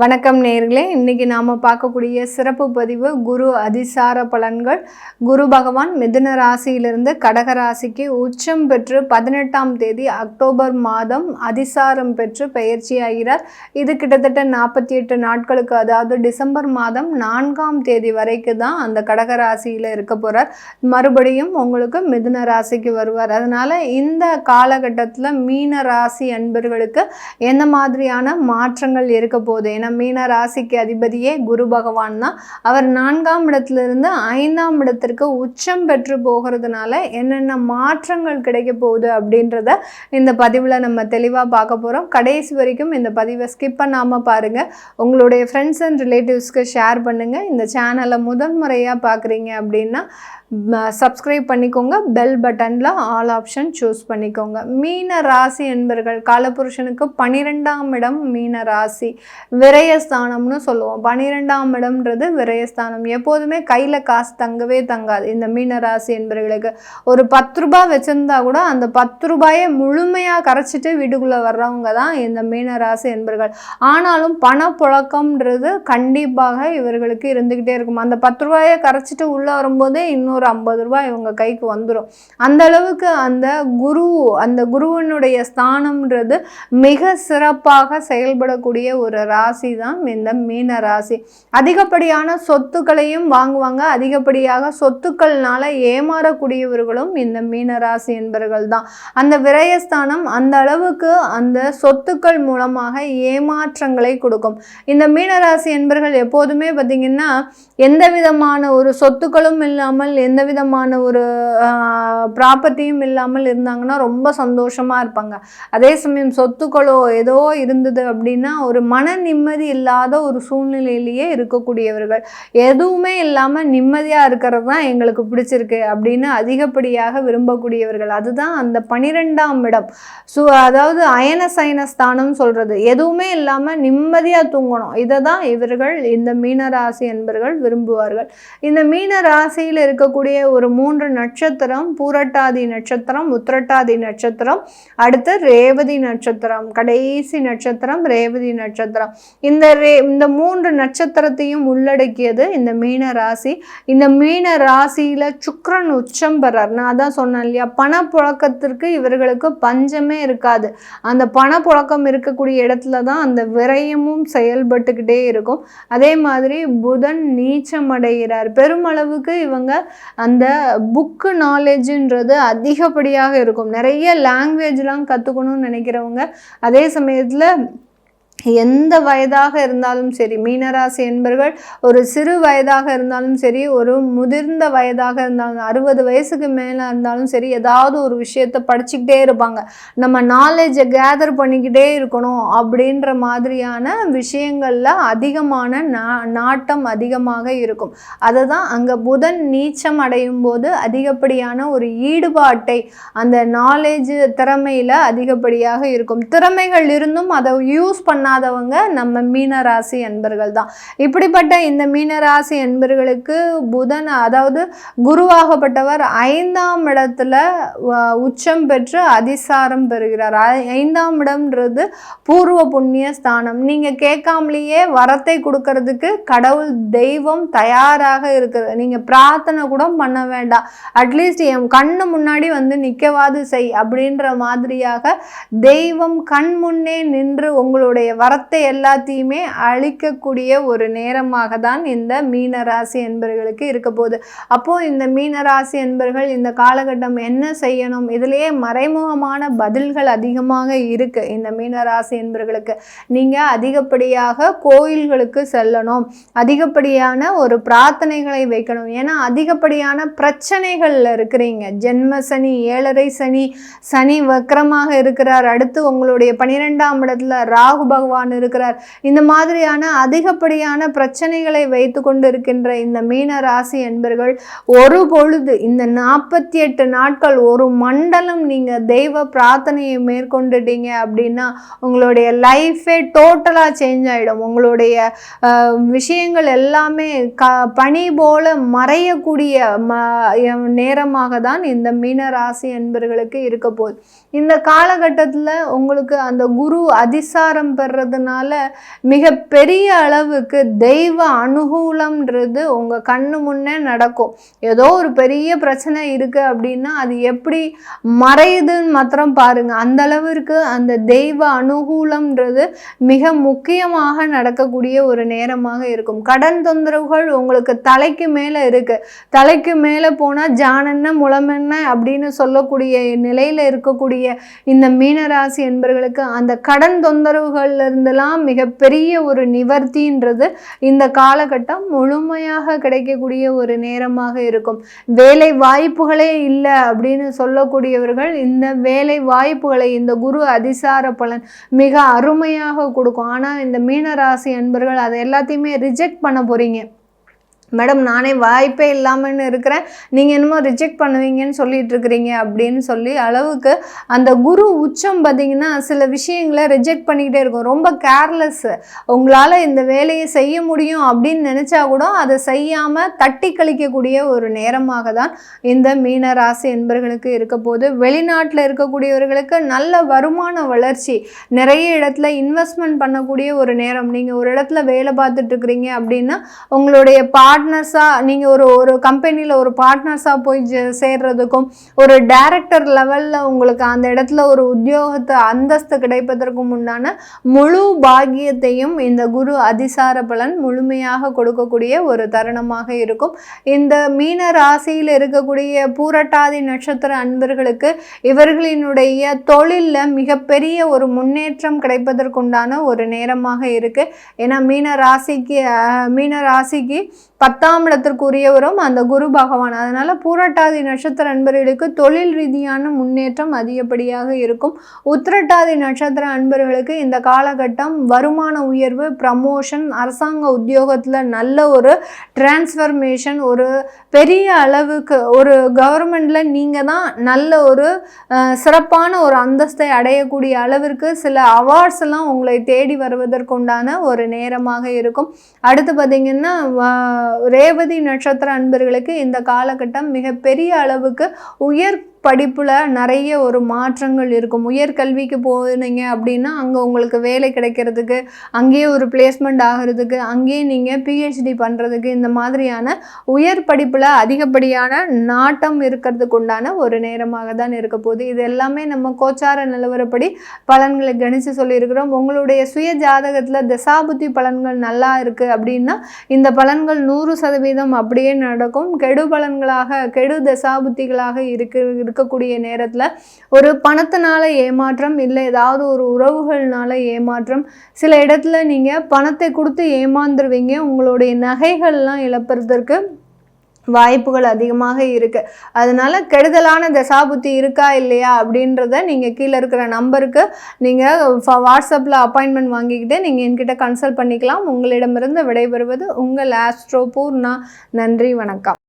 வணக்கம் நேர்களே. இன்றைக்கி நாம் பார்க்கக்கூடிய சிறப்பு பதிவு குரு அதிசார பலன்கள். குரு பகவான் மிதுன ராசியிலிருந்து கடக ராசிக்கு உச்சம் பெற்று பதினெட்டாம் தேதி அக்டோபர் மாதம் அதிசாரம் பெற்று பயிற்சியாகிறார். இது கிட்டத்தட்ட நாற்பத்தி எட்டு நாட்களுக்கு அதாவது டிசம்பர் மாதம் நான்காம் தேதி வரைக்கு தான் அந்த கடக ராசியில் இருக்க போகிறார் மறுபடியும் உங்களுக்கு மிதுன ராசிக்கு வருவார். அதனால் இந்த காலகட்டத்தில் மீன ராசி அன்பர்களுக்கு எந்த மாதிரியான மாற்றங்கள் இருக்க போகுது? ஏன்னா மீன ராசிக்கு அதிபதியே குரு பகவான் தான். அவர் நான்காம் இடத்துலேருந்து ஐந்தாம் இடத்திற்கு உச்சம் பெற்று போகிறதுனால என்னென்ன மாற்றங்கள் கிடைக்க போகுது அப்படின்றத இந்த பதிவில் நம்ம தெளிவாக பார்க்க போகிறோம் கடைசி வரைக்கும் இந்த பதிவை ஸ்கிப் பண்ணாமல் பாருங்கள் உங்களுடைய ஃப்ரெண்ட்ஸ் அண்ட் ரிலேட்டிவ்ஸ்க்கு ஷேர் பண்ணுங்கள் இந்த சேனலை முதல் முறையாக பார்க்குறீங்க அப்படின்னா சப்ஸ்கிரைப் பண்ணிக்கோங்க. பெல் பட்டனில் ஆல் ஆப்ஷன் சூஸ் பண்ணிக்கோங்க. மீன ராசி என்பர்கள் காலபுருஷனுக்கு பன்னிரெண்டாம் இடம் மீன ராசி. விரயஸ்தானம்னு சொல்லுவோம். பனிரெண்டாம் இடம்ன்றது விரயஸ்தானம். எப்போதுமே கையில் காசு தங்கவே தங்காது. இந்த மீன ராசி என்பர்களுக்கு ஒரு பத்து ரூபாய் வச்சுருந்தா கூட அந்த பத்து ரூபாயை முழுமையாக கரைச்சிட்டு வீட்டுக்குள்ளே வர்றவங்க தான் இந்த மீன ராசி என்பர்கள். ஆனாலும் பணப்புழக்கம்ன்றது கண்டிப்பாக இவர்களுக்கு இருந்துக்கிட்டே இருக்கும். அந்த பத்து ரூபாயை கரைச்சிட்டு உள்ளே வரும்போதே இன்னொரு ஐம்பது ரூபாய் இவங்க கைக்கு வந்துடும் அந்த அளவுக்கு அந்த குரு அந்த குருவனுடைய ஸ்தானம்ன்றது மிக சிறப்பாக செயல்படக்கூடிய ஒரு ராசி தான் இந்த மீன ராசி. அதிகப்படியான சொத்துக்களையும் வாங்குவாங்க. அதிகப்படியாக சொத்துக்கள்னால ஏமாறக்கூடியவர்களும் இந்த மீன ராசி என்பவர்கள் தான் அந்த விரயஸ்தானம் அந்த அளவுக்கு அந்த சொத்துக்கள் மூலமாக ஏமாற்றங்களை கொடுக்கும். இந்த மீனராசி என்பர்கள் எப்போதுமே பார்த்திங்கன்னா எந்த விதமான ஒரு சொத்துக்களும் இல்லாமல் எந்த விதமான ஒரு ப்ராப்பர்ட்டியும் இல்லாமல் இருந்தாங்கன்னா ரொம்ப சந்தோஷமாக இருப்பாங்க. அதே சமயம் சொத்துக்களோ ஏதோ இருந்தது அப்படின்னா ஒரு மன நிம்மதி இல்லாத ஒரு சூழ்நிலையிலேயே இருக்கக்கூடியவர்கள். எதுவுமே இல்லாமல் நிம்மதியாக இருக்கிறது தான் எங்களுக்கு பிடிச்சிருக்கு அப்படின்னு அதிகப்படியாக விரும்பக்கூடியவர்கள். அதுதான் அந்த பனிரெண்டாம் இடம். சு அதாவது அயன சயன ஸ்தானம் சொல்கிறது எதுவுமே இல்லாமல் நிம்மதியாக தூங்கணும். இதை தான் இவர்கள் இந்த மீனராசி என்பர்கள் விரும்புவார்கள். இந்த மீன ராசியில் இருக்கக்கூடிய ஒரு மூன்று நட்சத்திரம் பூரட்டாதி நட்சத்திரம் உத்திரட்டாதி நட்சத்திரம் அடுத்து ரேவதி நட்சத்திரம் கடைசி நட்சத்திரம் ரேவதி நட்சத்திரம். இந்த ரே இந்த மூன்று நட்சத்திரத்தையும் உள்ளடக்கியது இந்த மீன ராசி. இந்த மீன ராசியில் சுக்ரன் உச்சம் பெறார். நான் அதான் சொன்னேன் இல்லையா பணப்புழக்கத்திற்கு இவர்களுக்கு பஞ்சமே இருக்காது. அந்த பணப்புழக்கம் இருக்கக்கூடிய இடத்துல தான் அந்த விரயமும் செயல்பட்டுக்கிட்டே இருக்கும். அதே மாதிரி புதன் நீச்சம் அடைகிறார். பெருமளவுக்கு இவங்க அந்த புக்கு நாலேஜுன்றது அதிகப்படியாக இருக்கும். நிறைய லாங்குவேஜ்லாம் கற்றுக்கணும்னு நினைக்கிறவங்க அதே சமயத்தில் எந்த வயதாக இருந்தாலும் சரி மீனராசி என்பர்கள் ஒரு சிறு வயதாக இருந்தாலும் சரி ஒரு முதிர்ந்த வயதாக இருந்தாலும் அறுபது வயசுக்கு மேலே இருந்தாலும் சரி ஏதாவது ஒரு விஷயத்தை படிச்சுக்கிட்டே இருப்பாங்க. நம்ம நாலேஜை கேதர் பண்ணிக்கிட்டே இருக்கணும் அப்படின்ற மாதிரியான விஷயங்களில் அதிகமான நா நாட்டம் அதிகமாக இருக்கும். அதை தான் அங்கே புதன் நீச்சம் அடையும் போது அதிகப்படியான ஒரு ஈடுபாட்டை அந்த நாலேஜ் திறமையில் அதிகப்படியாக இருக்கும். திறமைகள் இருந்தும் அதை யூஸ் பண்ண பண்ணாதவங்க நம்ம மீனராசி என்பர்கள் தான். இப்படிப்பட்ட இந்த மீனராசி என்பர்களுக்கு புதன் அதாவது குருவாகப்பட்டவர் ஐந்தாம் இடத்துல உச்சம் பெற்று அதிசாரம் பெறுகிறார். ஐந்தாம் இடம்ன்றது பூர்வ புண்ணிய ஸ்தானம். நீங்கள் கேட்காமலேயே வரத்தை கொடுக்கறதுக்கு கடவுள் தெய்வம் தயாராக இருக்கிறது நீங்கள் பிரார்த்தனை கூட பண்ண வேண்டாம். அட்லீஸ்ட் என் கண்ணு முன்னாடி வந்து நிற்கவாது செய் அப்படின்ற மாதிரியாக தெய்வம் கண் முன்னே நின்று உங்களுடைய வரத்தை எல்லாத்தையுமே அழிக்கக்கூடிய ஒரு நேரமாக தான் இந்த மீன ராசி என்பர்களுக்கு இருக்க போகுது. அப்போது இந்த மீன ராசி என்பர்கள் இந்த காலகட்டம் என்ன செய்யணும்? இதிலேயே மறைமுகமான பதில்கள் அதிகமாக இருக்கு இந்த மீன ராசி என்பர்களுக்கு. நீங்கள் அதிகப்படியாக கோயில்களுக்கு செல்லணும். அதிகப்படியான ஒரு பிரார்த்தனைகளை வைக்கணும். ஏன்னா அதிகப்படியான பிரச்சனைகளில் இருக்கிறீங்க. ஜென்ம சனி ஏழரை சனி சனி வக்கரமாக இருக்கிறார். அடுத்து உங்களுடைய பனிரெண்டாம் இடத்துல ராகு பகவான் பகவான் இருக்கிறார். இந்த மாதிரியான அதிகப்படியான பிரச்சனைகளை வைத்து கொண்டு இருக்கின்ற இந்த மீன ராசி என்பர்கள் ஒரு பொழுது இந்த நாற்பத்தி எட்டு நாட்கள் ஒரு மண்டலம் நீங்கள் தெய்வ பிரார்த்தனையை மேற்கொண்டுட்டீங்க அப்படின்னா உங்களுடைய லைஃபே டோட்டலாக சேஞ்ச் ஆகிடும் உங்களுடைய விஷயங்கள் எல்லாமே க பனி போல மறையக்கூடிய ம நேரமாக தான் இந்த மீன ராசி என்பர்களுக்கு இருக்க போகுது. இந்த காலகட்டத்தில் உங்களுக்கு அந்த குரு அதிசாரம் பெற வர்றதுனால மிக பெரிய அளவுக்கு தெய்வ அனுகூலம்ன்றது உங்கள் கண்ணு முன்னே நடக்கும். ஏதோ ஒரு பெரிய பிரச்சனை இருக்குது அப்படின்னா அது எப்படி மறையுதுன்னு மாத்திரம் பாருங்கள் அந்த அளவிற்கு அந்த தெய்வ அனுகூலம்ன்றது மிக முக்கியமாக நடக்கக்கூடிய ஒரு நேரமாக இருக்கும். கடன் தொந்தரவுகள் உங்களுக்கு தலைக்கு மேலே இருக்குது தலைக்கு மேலே போனால் ஜானென்ன முளமென்ன அப்படின்னு சொல்லக்கூடிய நிலையில் இருக்கக்கூடிய இந்த மீனராசி என்பர்களுக்கு அந்த கடன் தொந்தரவுகள் இருந்தெல்லாம் மிகப்பெரிய ஒரு நிவர்த்தின்றது இந்த காலகட்டம் முழுமையாக கிடைக்கக்கூடிய ஒரு நேரமாக இருக்கும். வேலை வாய்ப்புகளே இல்லை அப்படின்னு சொல்லக்கூடியவர்கள் இந்த வேலை வாய்ப்புகளை இந்த குரு அதிசார பலன் மிக அருமையாக கொடுக்கும். ஆனால் இந்த மீனராசி அன்பர்கள் அதை எல்லாத்தையுமே ரிஜெக்ட் பண்ண போகிறீங்க மேடம் நானே வாய்ப்பே இல்லாமல்னு இருக்கிறேன். நீங்கள் என்னமோ ரிஜெக்ட் பண்ணுவீங்கன்னு சொல்லிட்டு இருக்கிறீங்க அப்படின்னு சொல்லி அளவுக்கு அந்த குரு உச்சம் பார்த்தீங்கன்னா சில விஷயங்களை ரிஜெக்ட் பண்ணிக்கிட்டே இருக்கும். ரொம்ப கேர்லெஸ் உங்களால் இந்த வேலையை செய்ய முடியும் அப்படின்னு நினச்சா கூட அதை செய்யாமல் தட்டி கழிக்கக்கூடிய ஒரு நேரமாக தான் இந்த மீன ராசி என்பர்களுக்கு இருக்க போது வெளிநாட்டில் இருக்கக்கூடியவர்களுக்கு நல்ல வருமான வளர்ச்சி நிறைய இடத்துல இன்வெஸ்ட்மெண்ட் பண்ணக்கூடிய ஒரு நேரம். நீங்கள் ஒரு இடத்துல வேலை பார்த்துட்டு இருக்கிறீங்க அப்படின்னா உங்களுடைய பாட் பார்ட்னர்ஸாக நீங்கள் ஒரு ஒரு கம்பெனியில் ஒரு பார்ட்னர்ஸாக போய் சேர்றதுக்கும் ஒரு டேரக்டர் லெவலில் உங்களுக்கு அந்த இடத்துல ஒரு உத்தியோகத்தை அந்தஸ்து கிடைப்பதற்கும் உண்டான முழு பாகியத்தையும் இந்த குரு அதிசார பலன் முழுமையாக கொடுக்கக்கூடிய ஒரு தருணமாக இருக்கும். இந்த மீன ராசியில் இருக்கக்கூடிய பூரட்டாதி நட்சத்திர அன்பர்களுக்கு இவர்களினுடைய தொழிலில் மிகப்பெரிய ஒரு முன்னேற்றம் கிடைப்பதற்குண்டான ஒரு நேரமாக இருக்குது ஏன்னா மீன ராசிக்கு மீன ராசிக்கு பத்தாம் இடத்திற்குரியவரும் அந்த குரு பகவான். அதனால் பூரட்டாதி நட்சத்திர அன்பர்களுக்கு தொழில் ரீதியான முன்னேற்றம் அதிகப்படியாக இருக்கும். உத்திரட்டாதி நட்சத்திர அன்பர்களுக்கு இந்த காலகட்டம் வருமான உயர்வு ப்ரமோஷன் அரசாங்க உத்தியோகத்தில் நல்ல ஒரு டிரான்ஸ்ஃபர்மேஷன் ஒரு பெரிய அளவுக்கு ஒரு கவர்மெண்டில் நீங்கள் தான் நல்ல ஒரு சிறப்பான ஒரு அந்தஸ்தை அடையக்கூடிய அளவிற்கு சில அவார்ட்ஸ் எல்லாம் உங்களை தேடி வருவதற்குண்டான ஒரு நேரமாக இருக்கும். அடுத்து பார்த்திங்கன்னா ரேவதி நட்சத்திர அன்பர்களுக்கு இந்த காலகட்டம் மிகப்பெரிய அளவுக்கு உயர் படிப்பில் நிறைய ஒரு மாற்றங்கள் இருக்கும். உயர்கல்விக்கு போனீங்க அப்படின்னா அங்கே உங்களுக்கு வேலை கிடைக்கிறதுக்கு அங்கேயே ஒரு பிளேஸ்மெண்ட் ஆகிறதுக்கு அங்கேயே நீங்கள் பிஹெச்டி பண்ணுறதுக்கு இந்த மாதிரியான உயர் படிப்பில் அதிகப்படியான நாட்டம் இருக்கிறதுக்கு உண்டான ஒரு நேரமாக தான் இருக்க போகுது. இது எல்லாமே நம்ம கோச்சார நிலவரப்படி பலன்களை கணித்து சொல்லியிருக்கிறோம். உங்களுடைய சுய ஜாதகத்தில் தசாபுத்தி பலன்கள் நல்லா இருக்குது அப்படின்னா இந்த பலன்கள் நூறு சதவீதம் அப்படியே நடக்கும். கெடு பலன்களாக கெடு தசாபுத்திகளாக இருக்கிற இருக்கக்கூடிய நேரத்தில் ஒரு பணத்தினால ஏமாற்றம் இல்லை ஏதாவது ஒரு உறவுகள்னால ஏமாற்றம். சில இடத்துல நீங்கள் பணத்தை கொடுத்து ஏமாந்துருவீங்க. உங்களுடைய நகைகள்லாம் இழப்புறதற்கு வாய்ப்புகள் அதிகமாக இருக்குது அதனால் கெடுதலான தசாபுத்தி இருக்கா இல்லையா அப்படின்றத நீங்கள் கீழே இருக்கிற நம்பருக்கு நீங்கள் வாட்ஸ்அப்பில் அப்பாயின்மெண்ட் வாங்கிக்கிட்டு நீங்கள் என்கிட்ட கன்சல்ட் பண்ணிக்கலாம். உங்களிடமிருந்து விடைபெறுவது உங்கள் ஆஸ்ட்ரோ பூர்ணா. நன்றி வணக்கம்.